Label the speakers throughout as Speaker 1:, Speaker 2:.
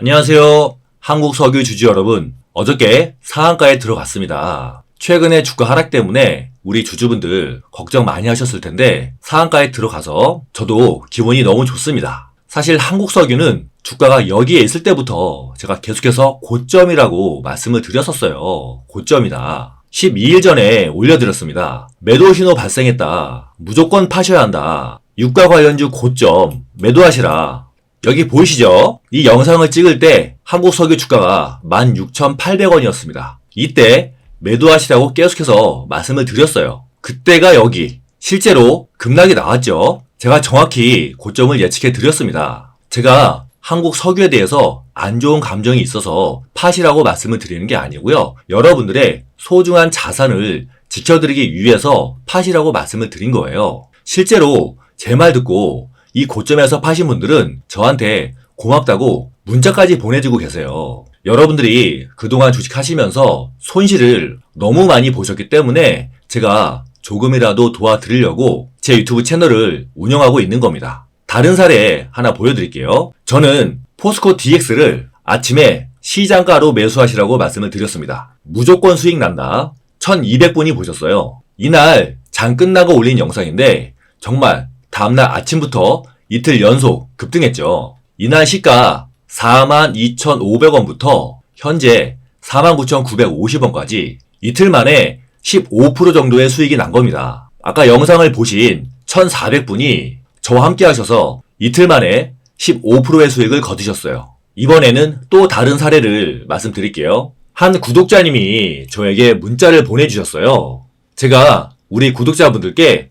Speaker 1: 안녕하세요. 한국 석유 주주 여러분. 어저께 상한가에 들어갔습니다. 최근에 주가 하락 때문에 우리 주주분들 걱정 많이 하셨을 텐데 상한가에 들어가서 저도 기분이 너무 좋습니다. 사실 한국 석유는 주가가 여기에 있을 때부터 제가 계속해서 고점이라고 말씀을 드렸었어요. 고점이다. 12일 전에 올려드렸습니다. 매도 신호 발생했다. 무조건 파셔야 한다. 유가 관련주 고점 매도하시라. 여기 보이시죠? 이 영상을 찍을 때 한국 석유 주가가 16,800원이었습니다. 이때 매도하시라고 계속해서 말씀을 드렸어요. 그때가 여기. 실제로 급락이 나왔죠. 제가 정확히 고점을 예측해 드렸습니다. 제가 한국 석유에 대해서 안 좋은 감정이 있어서 파시라고 말씀을 드리는 게 아니고요. 여러분들의 소중한 자산을 지켜드리기 위해서 파시라고 말씀을 드린 거예요. 실제로 제 말 듣고 이 고점에서 파신 분들은 저한테 고맙다고 문자까지 보내주고 계세요. 여러분들이 그동안 주식하시면서 손실을 너무 많이 보셨기 때문에 제가 조금이라도 도와드리려고 제 유튜브 채널을 운영하고 있는 겁니다. 다른 사례 하나 보여드릴게요. 저는 포스코 DX를 아침에 시장가로 매수하시라고 말씀을 드렸습니다. 무조건 수익 난다. 1200분이 보셨어요. 이날 장 끝나고 올린 영상인데 정말 다음날 아침부터 이틀 연속 급등했죠. 이날 시가 42,500원부터 현재 49,950원까지 이틀 만에 15% 정도의 수익이 난 겁니다. 아까 영상을 보신 1,400분이 저와 함께 하셔서 이틀 만에 15%의 수익을 거두셨어요. 이번에는 또 다른 사례를 말씀드릴게요. 한 구독자님이 저에게 문자를 보내주셨어요. 제가 우리 구독자분들께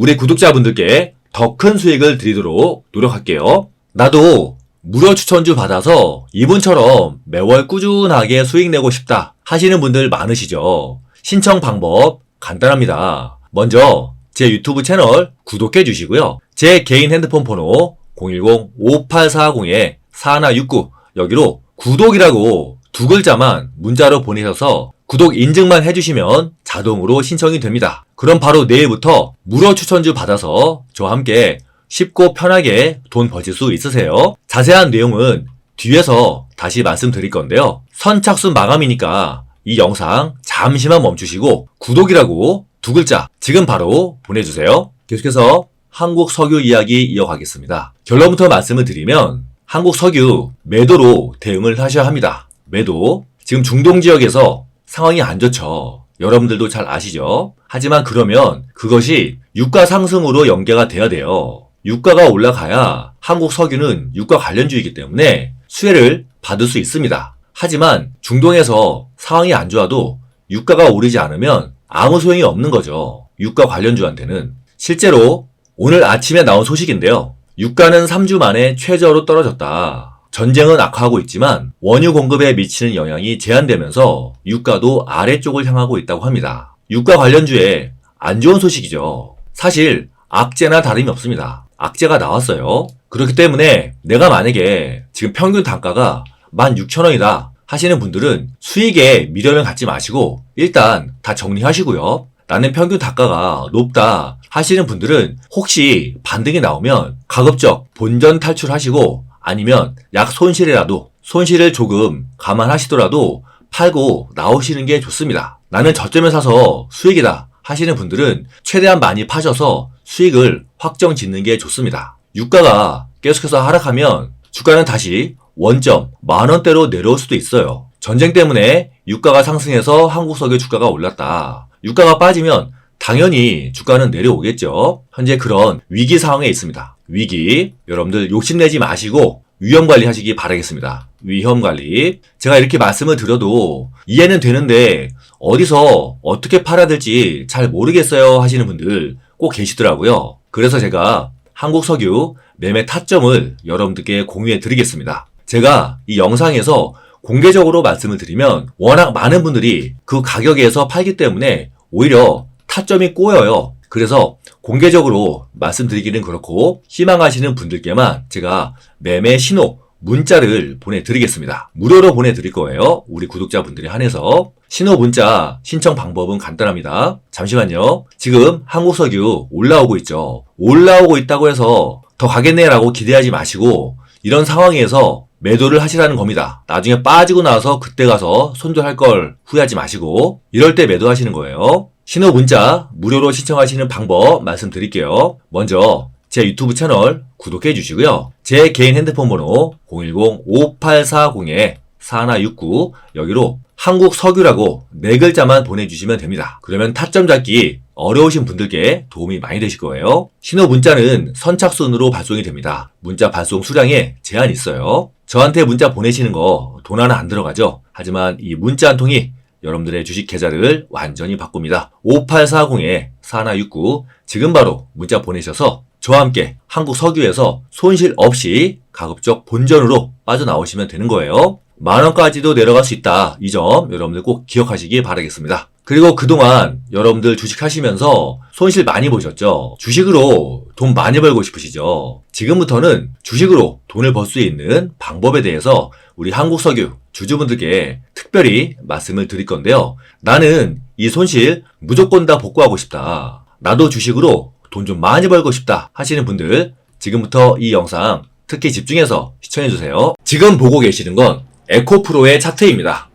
Speaker 1: 우리 구독자분들께 더 큰 수익을 드리도록 노력할게요. 나도 무료 추천주 받아서 이분처럼 매월 꾸준하게 수익 내고 싶다 하시는 분들 많으시죠? 신청 방법 간단합니다. 먼저 제 유튜브 채널 구독해 주시고요. 제 개인 핸드폰 번호 010-5840-4169 여기로 구독이라고 두 글자만 문자로 보내셔서 구독 인증만 해주시면 자동으로 신청이 됩니다. 그럼 바로 내일부터 무료 추천주 받아서 저와 함께 쉽고 편하게 돈 버실 수 있으세요. 자세한 내용은 뒤에서 다시 말씀드릴 건데요. 선착순 마감이니까 이 영상 잠시만 멈추시고 구독이라고 두 글자 지금 바로 보내주세요. 계속해서 한국 석유 이야기 이어가겠습니다. 결론부터 말씀을 드리면 한국 석유 매도로 대응을 하셔야 합니다. 매도. 지금 중동 지역에서 상황이 안 좋죠. 여러분들도 잘 아시죠? 하지만 그러면 그것이 유가 상승으로 연계가 돼야 돼요. 유가가 올라가야 한국 석유는 유가 관련주이기 때문에 수혜를 받을 수 있습니다. 하지만 중동에서 상황이 안 좋아도 유가가 오르지 않으면 아무 소용이 없는 거죠. 유가 관련주한테는. 실제로 오늘 아침에 나온 소식인데요. 유가는 3주 만에 최저로 떨어졌다. 전쟁은 악화하고 있지만 원유 공급에 미치는 영향이 제한되면서 유가도 아래쪽을 향하고 있다고 합니다. 유가 관련주에 안 좋은 소식이죠. 사실 악재나 다름이 없습니다. 악재가 나왔어요. 그렇기 때문에 내가 만약에 지금 평균 단가가 16,000원이다 하시는 분들은 수익에 미련을 갖지 마시고 일단 다 정리하시고요. 나는 평균 단가가 높다 하시는 분들은 혹시 반등이 나오면 가급적 본전 탈출하시고 아니면 약 손실이라도 손실을 조금 감안하시더라도 팔고 나오시는 게 좋습니다. 나는 저점에 사서 수익이다 하시는 분들은 최대한 많이 파셔서 수익을 확정 짓는 게 좋습니다. 유가가 계속해서 하락하면 주가는 다시 원점 만원대로 내려올 수도 있어요. 전쟁 때문에 유가가 상승해서 한국 석유 주가가 올랐다. 유가가 빠지면 당연히 주가는 내려오겠죠. 현재 그런 위기 상황에 있습니다. 위기. 여러분들 욕심내지 마시고 위험 관리 하시기 바라겠습니다. 위험 관리. 제가 이렇게 말씀을 드려도 이해는 되는데 어디서 어떻게 팔아야 될지 잘 모르겠어요 하시는 분들 꼭 계시더라고요. 그래서 제가 한국 석유 매매 타점을 여러분들께 공유해 드리겠습니다. 제가 이 영상에서 공개적으로 말씀을 드리면 워낙 많은 분들이 그 가격에서 팔기 때문에 오히려 타점이 꼬여요. 그래서 공개적으로 말씀드리기는 그렇고 희망하시는 분들께만 제가 매매 신호 문자를 보내드리겠습니다. 무료로 보내드릴 거예요. 우리 구독자분들이 한해서. 신호 문자 신청 방법은 간단합니다. 잠시만요. 지금 한국석유 올라오고 있죠. 올라오고 있다고 해서 더 가겠네라고 기대하지 마시고 이런 상황에서 매도를 하시라는 겁니다. 나중에 빠지고 나서 그때 가서 손절할 걸 후회하지 마시고 이럴 때 매도하시는 거예요. 신호 문자 무료로 신청하시는 방법 말씀드릴게요. 먼저 제 유튜브 채널 구독해 주시고요. 제 개인 핸드폰 번호 010-5840-4169 여기로 한국 석유라고 네 글자만 보내주시면 됩니다. 그러면 타점 잡기 어려우신 분들께 도움이 많이 되실 거예요. 신호 문자는 선착순으로 발송이 됩니다. 문자 발송 수량에 제한이 있어요. 저한테 문자 보내시는 거 돈 하나 안 들어가죠. 하지만 이 문자 한 통이 여러분들의 주식 계좌를 완전히 바꿉니다. 5840-4169 지금 바로 문자 보내셔서 저와 함께 한국 석유에서 손실 없이 가급적 본전으로 빠져나오시면 되는 거예요. 만 원까지도 내려갈 수 있다. 이 점 여러분들 꼭 기억하시기 바라겠습니다. 그리고 그동안 여러분들 주식 하시면서 손실 많이 보셨죠? 주식으로 돈 많이 벌고 싶으시죠? 지금부터는 주식으로 돈을 벌 수 있는 방법에 대해서 우리 한국석유 주주분들께 특별히 말씀을 드릴 건데요. 나는 이 손실 무조건 다 복구하고 싶다. 나도 주식으로 돈 좀 많이 벌고 싶다 하시는 분들 지금부터 이 영상 특히 집중해서 시청해주세요. 지금 보고 계시는 건 에코프로의 차트입니다.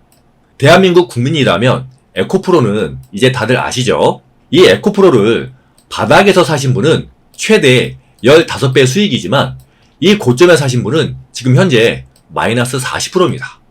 Speaker 1: 대한민국 국민이라면 에코프로는 이제 다들 아시죠? 이 에코프로를 바닥에서 사신 분은 최대 15배 수익이지만 이 고점에 사신 분은 지금 현재 마이너스 40%입니다.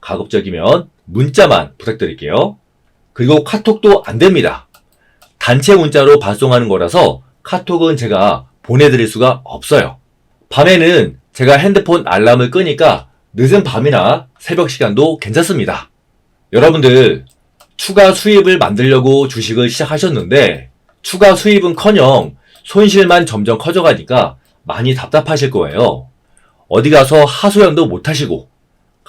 Speaker 1: 가급적이면 문자만 부탁드릴게요. 그리고 카톡도 안 됩니다. 단체 문자로 발송하는 거라서 카톡은 제가 보내드릴 수가 없어요. 밤에는 제가 핸드폰 알람을 끄니까 늦은 밤이나 새벽 시간도 괜찮습니다. 여러분들 추가 수입을 만들려고 주식을 시작하셨는데 추가 수입은 커녕 손실만 점점 커져가니까 많이 답답하실 거예요. 어디 가서 하소연도 못 하시고